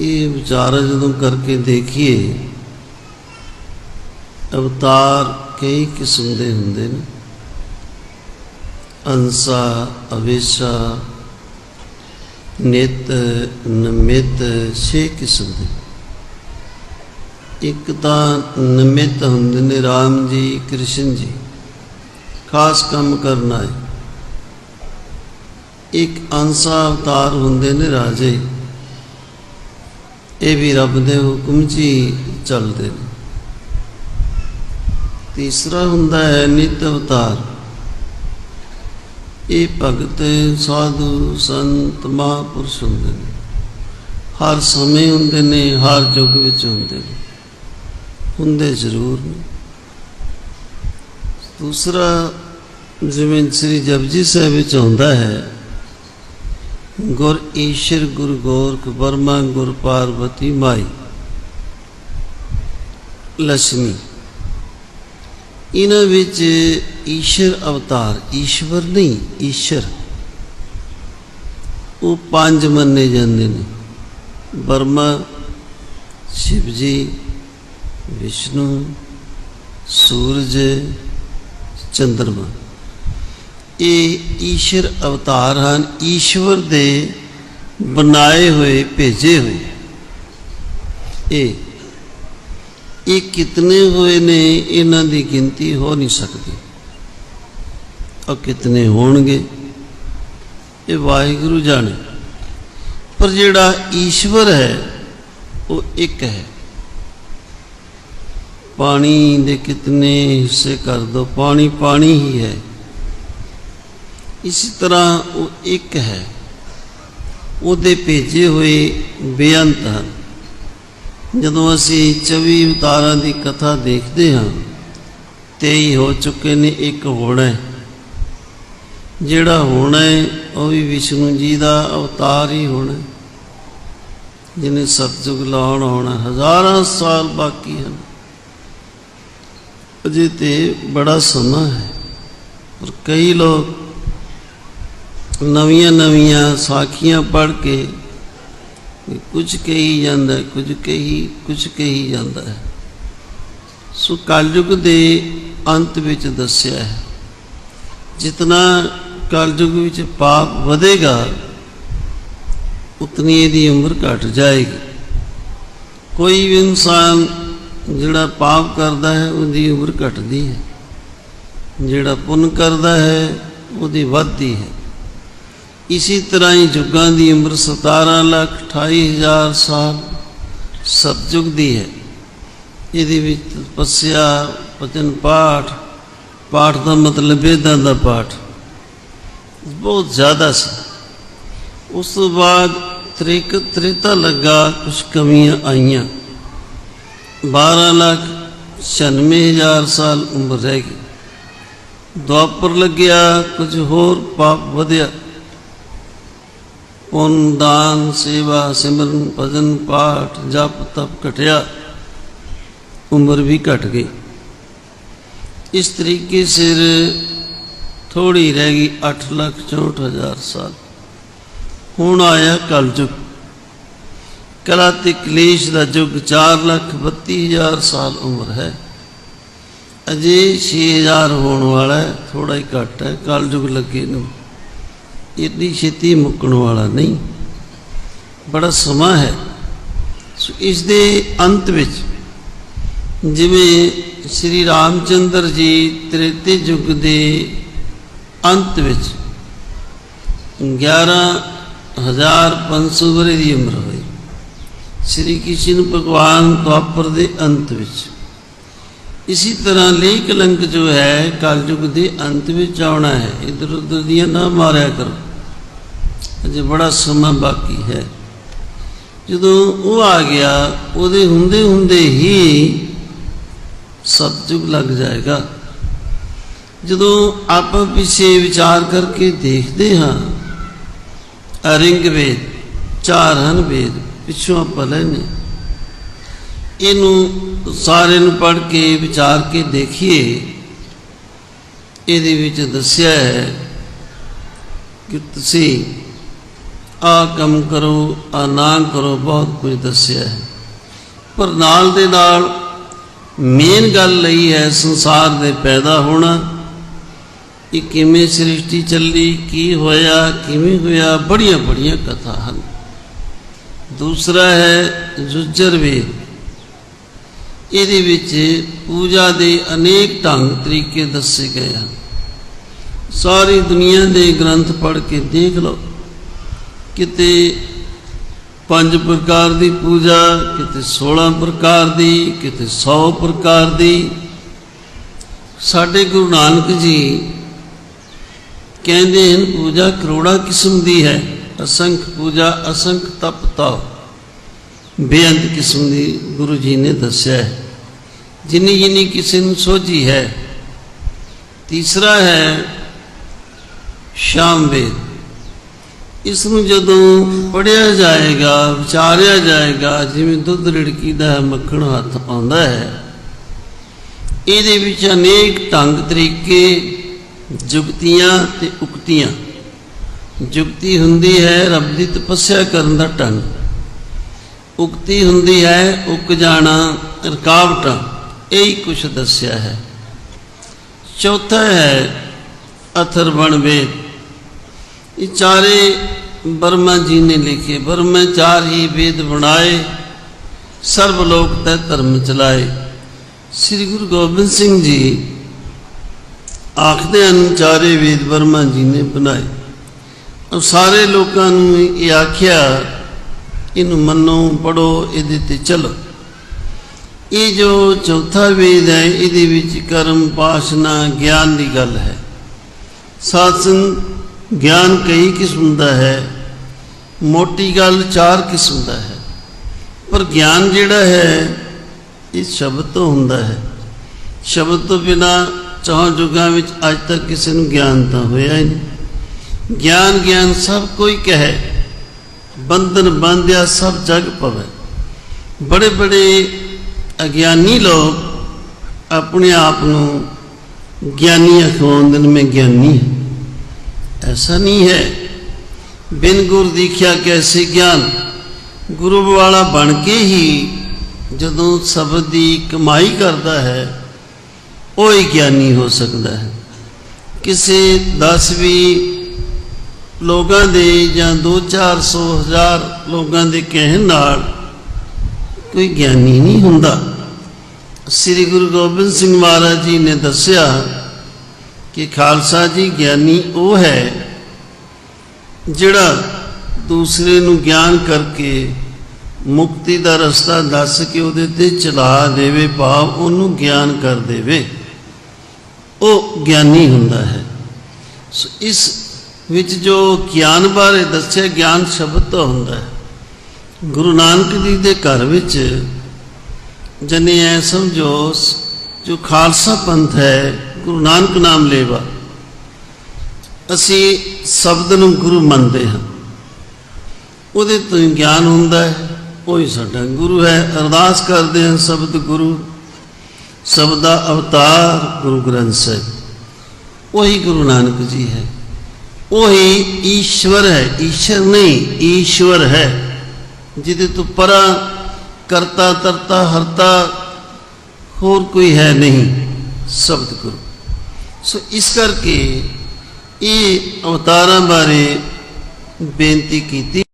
ਇਹ ਵਿਚਾਰ ਜਦੋਂ ਕਰਕੇ ਦੇਖੀਏ, ਅਵਤਾਰ ਕਈ ਕਿਸਮ ਦੇ ਹੁੰਦੇ ਨੇ। ਅੰਸਾ, ਅਵੇਸ਼ਾ, ਨਿਤ, ਨਮਿਤ, ਛੇ ਕਿਸਮ ਦੇ। ਇੱਕ ਤਾਂ ਨਮਿਤ ਹੁੰਦੇ ਨੇ RAM ਜੀ, ਕ੍ਰਿਸ਼ਨ ਜੀ, ਖਾਸ ਕੰਮ ਕਰਨਾ ਹੈ ਇੱਕ ਅੰਸਾ ਅਵਤਾਰ ਹੁੰਦੇ ਨੇ ਰਾਜੇ। ਇਹ ਵੀ ਰੱਬ ਦੇ ਹੁਕਮ 'ਚ ਹੀ ਚੱਲਦੇ ਨੇ। ਤੀਸਰਾ ਹੁੰਦਾ ਹੈ ਨਿਤ ਅਵਤਾਰ। ਇਹ ਭਗਤ, ਸਾਧੂ, ਸੰਤ, ਮਹਾਂਪੁਰਸ਼ ਹੁੰਦੇ ਨੇ। ਹਰ ਸਮੇਂ ਹੁੰਦੇ ਨੇ, ਹਰ ਯੁੱਗ ਵਿੱਚ ਹੁੰਦੇ ਨੇ। ਹੁੰਦੇ ਜ਼ਰੂਰ ਨੇ। ਦੂਸਰਾ ਜਿਵੇਂ ਸ੍ਰੀ ਜਪਜੀ ਸਾਹਿਬ ਵਿੱਚ ਆਉਂਦਾ ਹੈ ਗੁਰ ਈਸ਼ਰ, ਗੁਰ ਗੋਰਖ ਬਰਮਾ ਗੁਰ ਪਾਰਵਤੀ, ਮਾਈ। ਲక్ష్ਮੀ ਇਹਨਾਂ ਵਿੱਚ ਈਸ਼ਰ ਅਵਤਾਰ, ਈਸ਼ਵਰ ਨਹੀਂ, ਈਸ਼ਰ। ਉਹ ਪੰਜ ਮੰਨੇ ਜਾਂਦੇ ਨੇ। ਬਰਮਾ ਸ਼ਿਵ ਜੀ ਵਿਸ਼ਨੂੰ, ਸੂਰਜ, ਚੰਦਰਮਾ। ਇਹ ਈਸ਼ਰ ਅਵਤਾਰ ਹਨ। ਈਸ਼ਵਰ ਦੇ ਬਣਾਏ ਹੋਏ, ਭੇਜੇ ਹੋਏ। ਇਹ ਇਹ ਕਿਤਨੇ ਹੋਏ ਨੇ, ਇਹਨਾਂ ਦੀ ਗਿਣਤੀ ਹੋ ਨਹੀਂ ਸਕਦੀ। ਉਹ ਕਿਤਨੇ ਹੋਣਗੇ? ਇਹ ਵਾਹਿਗੁਰੂ ਜਾਣੇ। ਪਰ ਜਿਹੜਾ ਈਸ਼ਵਰ ਹੈ, ਉਹ ਇੱਕ ਹੈ। ਪਾਣੀ ਦੇ ਕਿਤਨੇ ਹਿੱਸੇ ਕਰ ਦੋ। ਪਾਣੀ ਪਾਣੀ ਹੀ ਹੈ। ਇਸੇ ਤਰ੍ਹਾਂ ਉਹ ਇੱਕ ਹੈ। ਉਹਦੇ ਭੇਜੇ ਹੋਏ ਬੇਅੰਤ ਹਨ। ਜਦੋਂ ਅਸੀਂ 24 ਅਵਤਾਰਾਂ ਦੀ ਕਥਾ ਦੇਖਦੇ ਹਾਂ, ਤੇ ਹੀ ਹੋ ਚੁੱਕੇ ਨੇ ਇੱਕ ਹੋਣਾ ਹੈ। ਜਿਹੜਾ ਹੋਣਾ ਹੈ, ਉਹ ਵੀ ਵਿਸ਼ਨੂੰ ਜੀ ਦਾ ਅਵਤਾਰ ਹੀ ਹੋਣਾ ਜਿਹਨੇ ਸਤਜੁਗ ਲਾਉਣ ਹੋਣਾ ਹਜ਼ਾਰਾਂ ਸਾਲ ਬਾਕੀ ਹਨ। ਅਜੇ ਤੇ ਬੜਾ ਸਮਾਂ ਹੈ, ਪਰ ਕਈ ਲੋਕ ਨਵੀਆਂ ਨਵੀਆਂ ਸਾਖੀਆਂ ਪੜ੍ਹ ਕੇ ਕੁਝ ਕਹੀ ਜਾਂਦਾ, ਕੁਝ ਕਹੀ ਕੁਝ ਕਹੀ ਜਾਂਦਾ ਹੈ। ਸੋ ਕਲਯੁਗ ਦੇ ਅੰਤ ਵਿੱਚ ਦੱਸਿਆ ਹੈ, ਜਿਤਨਾ ਕਲਯੁਗ ਵਿੱਚ ਪਾਪ ਵਧੇਗਾ, ਉਤਨੀ ਇਹਦੀ ਉਮਰ ਘਟ ਜਾਏਗੀ। ਕੋਈ ਵੀ ਇਨਸਾਨ ਜਿਹੜਾ ਪਾਪ ਕਰਦਾ ਹੈ, ਉਹਦੀ ਉਮਰ ਘਟਦੀ ਹੈ। ਜਿਹੜਾ ਪੁੰਨ ਕਰਦਾ ਹੈ, ਉਹਦੀ ਵੱਧਦੀ ਹੈ। ਇਸੇ ਤਰ੍ਹਾਂ ਹੀ ਯੁੱਗਾਂ ਦੀ ਉਮਰ 17 ਲੱਖ 28 ਹਜ਼ਾਰ ਸਾਲ ਸਤਜੁਗ ਦੀ ਹੈ। ਇਹਦੇ ਵਿੱਚ ਤਪੱਸਿਆ ਪਚਨ ਪਾਠ ਪਾਠ ਦਾ ਮਤਲਬ ਵੇਦਾਂ ਦਾ ਪਾਠ ਬਹੁਤ ਜ਼ਿਆਦਾ ਸੀ। ਉਸ ਤੋਂ ਬਾਅਦ ਤ੍ਰਿਕ ਤ੍ਰੇਤਾ ਲੱਗਾ ਕੁਝ ਕਮੀਆਂ ਆਈਆਂ। 12 ਲੱਖ 96 ਹਜ਼ਾਰ ਸਾਲ ਉਮਰ ਰਹਿ ਗਈ। ਦੁਆਪਰ ਲੱਗਿਆ, ਕੁਝ ਹੋਰ ਪਾਪ ਵਧਿਆ। ਪੁੰਨ ਦਾਨ, ਸੇਵਾ, ਸਿਮਰਨ, ਭਜਨ ਪਾਠ, ਜਪ ਤਪ ਘਟਿਆ, ਉਮਰ ਵੀ ਘਟ ਗਈ। ਇਸ ਤਰੀਕੇ ਸਿਰ ਥੋੜੀ ਰਹਿ ਗਈ 8 ਲੱਖ 64 ਹਜ਼ਾਰ ਸਾਲ। ਹੁਣ ਆਇਆ ਕਲਯੁਗ ਕਲਾ ਤੇ ਕਲੇਸ਼ ਦਾ ਯੁੱਗ 4 ਲੱਖ 32 ਹਜ਼ਾਰ ਸਾਲ ਉਮਰ ਹੈ। ਅਜੇ 6000 ਹੋਣ ਵਾਲਾ ਹੈ ਥੋੜਾ ਹੀ ਘੱਟ ਹੈ ਕਲਯੁਗ ਲੱਗੇ ਨੂੰ। ਇੰਨੀ ਛੇਤੀ ਮੁੱਕਣ ਵਾਲਾ ਨਹੀਂ। ਬੜਾ ਸਮਾਂ ਹੈ। ਸੋ ਇਸ ਦੇ ਅੰਤ ਵਿੱਚ ਜਿਵੇਂ ਸ੍ਰੀ ਰਾਮਚੰਦਰ ਜੀ ਤ੍ਰੇਤੇ ਯੁੱਗ ਦੇ ਅੰਤ ਵਿੱਚ 11500 ਵਰੇ ਦੀ ਉਮਰ ਹੋਈ। ਸ੍ਰੀ ਕ੍ਰਿਸ਼ਨ ਭਗਵਾਨ ਦੁਆਪਰ ਦੇ ਅੰਤ ਵਿੱਚ ਇਸੇ ਤਰ੍ਹਾਂ ਲਈ ਕਲੰਕ ਜੋ ਹੈ, ਕਲਯੁਗ ਦੇ ਅੰਤ ਵਿੱਚ ਆਉਣਾ ਹੈ। ਇਧਰ ਉਧਰ ਦੀਆਂ ਨਾ ਮਾਰਿਆ ਕਰੋ। ਅਜੇ ਬੜਾ ਸਮਾਂ ਬਾਕੀ ਹੈ। ਜਦੋਂ ਉਹ ਆ ਗਿਆ, ਉਹਦੇ ਹੁੰਦੇ ਹੁੰਦੇ ਹੀ ਸਤਜੁਗ ਲੱਗ ਜਾਏਗਾ। ਜਦੋਂ ਆਪਾਂ ਪਿੱਛੇ ਵਿਚਾਰ ਕਰਕੇ ਦੇਖਦੇ ਹਾਂ, ਅਰਿੰਗ ਵੇਦ ਚਾਰ ਹਨ ਵੇਦ, ਪਿੱਛੋਂ ਆਪਾਂ ਲੈਨੇ ਇਹਨੂੰ ਸਾਰੇ ਨੂੰ ਪੜ੍ਹ ਕੇ, ਵਿਚਾਰ ਕੇ ਦੇਖੀਏ, ਇਹਦੇ ਵਿੱਚ ਦੱਸਿਆ ਹੈ ਕਿ ਤੁਸੀਂ ਆ ਕੰਮ ਕਰੋ ਆ ਨਾ ਕਰੋ, ਬਹੁਤ ਕੁਝ ਦੱਸਿਆ ਹੈ। ਪਰ ਨਾਲ ਦੇ ਨਾਲ ਮੇਨ ਗੱਲ ਲਈ ਹੈ, ਸੰਸਾਰ ਦੇ ਪੈਦਾ ਹੋਣਾ, ਇਹ ਕਿਵੇਂ ਸ੍ਰਿਸ਼ਟੀ ਚੱਲੀ, ਕੀ ਹੋਇਆ, ਕਿਵੇਂ ਹੋਇਆ ਬੜੀਆਂ ਬੜੀਆਂ ਕਥਾ ਹਨ। ਦੂਸਰਾ ਹੈ ਜੁਜਰ ਵੇਦ ਇਹਦੇ ਵਿੱਚ ਪੂਜਾ ਦੇ ਅਨੇਕ ਢੰਗ ਤਰੀਕੇ ਦੱਸੇ ਗਏ ਹਨ। ਸਾਰੀ ਦੁਨੀਆ ਦੇ ਗ੍ਰੰਥ ਪੜ੍ਹ ਕੇ ਦੇਖ ਲਓ। ਕਿਤੇ ਪੰਜ ਪ੍ਰਕਾਰ ਦੀ ਪੂਜਾ, ਕਿਤੇ 16 ਪ੍ਰਕਾਰ ਦੀ, ਕਿਤੇ 100 ਪ੍ਰਕਾਰ ਦੀ। ਸਾਡੇ ਗੁਰੂ ਨਾਨਕ ਜੀ ਕਹਿੰਦੇ ਹਨ, ਪੂਜਾ ਕਰੋੜਾ ਕਿਸਮ ਦੀ ਹੈ। ਅਸੰਖ ਪੂਜਾ, ਅਸੰਖ ਤਪ ਤਪ ਬੇਅੰਤ ਕਿਸਮ ਦੀ ਗੁਰੂ ਜੀ ਨੇ ਦੱਸਿਆ ਹੈ। ਜਿੰਨੀ ਜਿੰਨੀ ਕਿਸੇ ਨੂੰ ਸੋਝੀ ਹੈ, ਤੀਸਰਾ ਹੈ ਸ਼ਾਮ ਵੇਦ। ਇਸ ਨੂੰ ਜਦੋਂ ਪੜਿਆ ਜਾਏਗਾ, ਵਿਚਾਰਿਆ ਜਾਏਗਾ, ਜਿਵੇਂ ਦੁੱਧ ਰਿੜਕੀ ਦਾ ਮੱਖਣ ਹੱਥ ਆਉਂਦਾ ਹੈ, ਇਹਦੇ ਵਿੱਚ ਅਨੇਕ ਢੰਗ ਤਰੀਕੇ, ਜੁਗਤੀਆਂ ਤੇ ਉਕਤੀਆਂ। ਜੁਗਤੀ ਹੁੰਦੀ ਹੈ ਰੱਬ ਦੀ ਤਪੱਸਿਆ ਕਰਨ ਦਾ ਢੰਗ। ਉਕਤੀ ਹੁੰਦੀ ਹੈ ਉਕ ਜਾਣਾ, ਰਕਾਵਟਾਂ। ਇਹ ਹੀ ਕੁਛ ਦੱਸਿਆ ਹੈ। ਚੌਥਾ ਹੈ ਅਥਰਵਣ ਵੇਦ ਇਹ ਚਾਰੇ ਬਰਮਾ ਜੀ ਨੇ ਲਿਖੇ। ਬਰਮਾ ਚਾਰ ਹੀ ਵੇਦ ਬਣਾਏ। ਸਰਬ ਲੋਕ ਤੈ ਧਰਮ ਚਲਾਏ। ਸ੍ਰੀ ਗੁਰੂ ਗੋਬਿੰਦ ਸਿੰਘ ਜੀ ਆਖਦੇ ਹਨ, ਚਾਰੇ ਵੇਦ ਬਰਮਾ ਜੀ ਨੇ ਬਣਾਏ। ਔਰ ਸਾਰੇ ਲੋਕਾਂ ਨੂੰ ਇਹ ਆਖਿਆ, ਇਹਨੂੰ ਮੰਨੋ ਪੜੋ ਇਹਦੇ ਤੇ ਚਲੋ। ਇਹ ਜੋ ਚੌਥਾ ਵੇਦ ਹੈ, ਇਹਦੇ ਵਿੱਚ ਕਰਮ ਪਾਸ਼ਨਾ ਗਿਆਨ ਦੀ ਗੱਲ ਹੈ। ਸਾਧਨ ਗਿਆਨ ਕਈ ਕਿਸਮ ਦਾ ਹੈ, ਮੋਟੀ ਗੱਲ ਚਾਰ ਕਿਸਮ ਦਾ ਹੈ। ਪਰ ਗਿਆਨ ਜਿਹੜਾ ਹੈ, ਇਹ ਸ਼ਬਦ ਤੋਂ ਹੁੰਦਾ ਹੈ। ਸ਼ਬਦ ਤੋਂ ਬਿਨਾ ਚਾਹ ਜੁਗਾਂ ਵਿੱਚ ਅੱਜ ਤੱਕ ਕਿਸੇ ਨੂੰ ਗਿਆਨ ਤਾਂ ਹੋਇਆ ਹੀ ਨਹੀਂ। ਗਿਆਨ ਗਿਆਨ ਸਭ ਕੋਈ ਕਹੇ, ਬੰਧਨ, ਬੰਧਿਆ ਸਭ ਜਗ ਪਵੇ ਬੜੇ ਬੜੇ ਅਗਿਆਨੀ ਲੋਕ ਆਪਣੇ ਆਪ ਨੂੰ ਗਿਆਨੀ ਅਖਵਾਉਂਦੇ ਨੇ ਮੈਂ ਗਿਆਨੀ ਐਸਾ ਨਹੀਂ ਹੈ। ਬਿਨ ਗੁਰ ਦੀਖਿਆ ਕੈਸੇ ਗਿਆਨ? ਗੁਰੂ ਵਾਲਾ ਬਣ ਕੇ ਹੀ ਜਦੋਂ ਸ਼ਬਦ ਦੀ ਕਮਾਈ ਕਰਦਾ ਹੈ, ਉਹ ਹੀ ਗਿਆਨੀ ਹੋ ਸਕਦਾ ਹੈ। ਕਿਸੇ 10 ਵੀ ਲੋਕਾਂ ਦੇ ਜਾਂ 2-400 ਹਜ਼ਾਰ ਲੋਕਾਂ ਦੇ ਕਹਿਣ ਨਾਲ ਕੋਈ ਗਿਆਨੀ ਨਹੀਂ ਹੁੰਦਾ। ਸ੍ਰੀ ਗੁਰੂ ਗੋਬਿੰਦ ਸਿੰਘ ਮਹਾਰਾਜ ਜੀ ਨੇ ਦੱਸਿਆ ਕਿ ਖਾਲਸਾ ਜੀ ਗਿਆਨੀ ਉਹ ਹੈ ਜਿਹੜਾ ਦੂਸਰੇ ਨੂੰ ਗਿਆਨ ਕਰਕੇ ਮੁਕਤੀ ਦਾ ਰਸਤਾ ਦੱਸ ਕੇ ਉਹਦੇ ਤੇ ਚਲਾ ਦੇਵੇ, ਭਾਵ ਉਹਨੂੰ ਗਿਆਨ ਕਰ ਦੇਵੇ। ਉਹ ਗਿਆਨੀ ਹੁੰਦਾ ਹੈ। ਸੋ ਇਸ ਵਿੱਚ ਜੋ ਗਿਆਨ ਬਾਰੇ ਦੱਸਿਆ, ਗਿਆਨ ਸ਼ਬਦ ਤੋਂ ਹੁੰਦਾ ਹੈ। ਗੁਰੂ ਨਾਨਕ ਜੀ ਦੇ ਘਰ ਵਿੱਚ ਜਨੇ ਐ ਸਮਝੋ ਜੋ ਖਾਲਸਾ ਪੰਥ ਹੈ, ਗੁਰੂ ਨਾਨਕ ਨਾਮ ਲੇਵਾ। ਅਸੀਂ ਸ਼ਬਦ ਨੂੰ ਗੁਰੂ ਮੰਨਦੇ ਹਾਂ। ਉਹਦੇ ਤੋਂ ਹੀ ਗਿਆਨ ਹੁੰਦਾ ਹੈ, ਉਹੀ ਸਾਡਾ ਗੁਰੂ ਹੈ। ਅਰਦਾਸ ਕਰਦੇ ਹਾਂ ਸ਼ਬਦ ਗੁਰੂ, ਸ਼ਬਦ ਦਾ ਅਵਤਾਰ ਗੁਰੂ ਗ੍ਰੰਥ ਸਾਹਿਬ। ਉਹੀ ਗੁਰੂ ਨਾਨਕ ਜੀ ਹੈ। ਉਹੀ ਈਸ਼ਵਰ ਹੈ। ਈਸ਼ਰ ਨਹੀਂ, ਈਸ਼ਵਰ ਹੈ, ਜਿਹਦੇ ਤੋਂ ਪਰਾਂ ਕਰਤਾ ਤਰਤਾ ਹਰਤਾ ਹੋਰ ਕੋਈ ਹੈ ਨਹੀਂ ਸ਼ਬਦ ਗੁਰੂ ਸੋ ਇਸ ਕਰਕੇ ਇਹ ਅਵਤਾਰਾਂ ਬਾਰੇ ਬੇਨਤੀ ਕੀਤੀ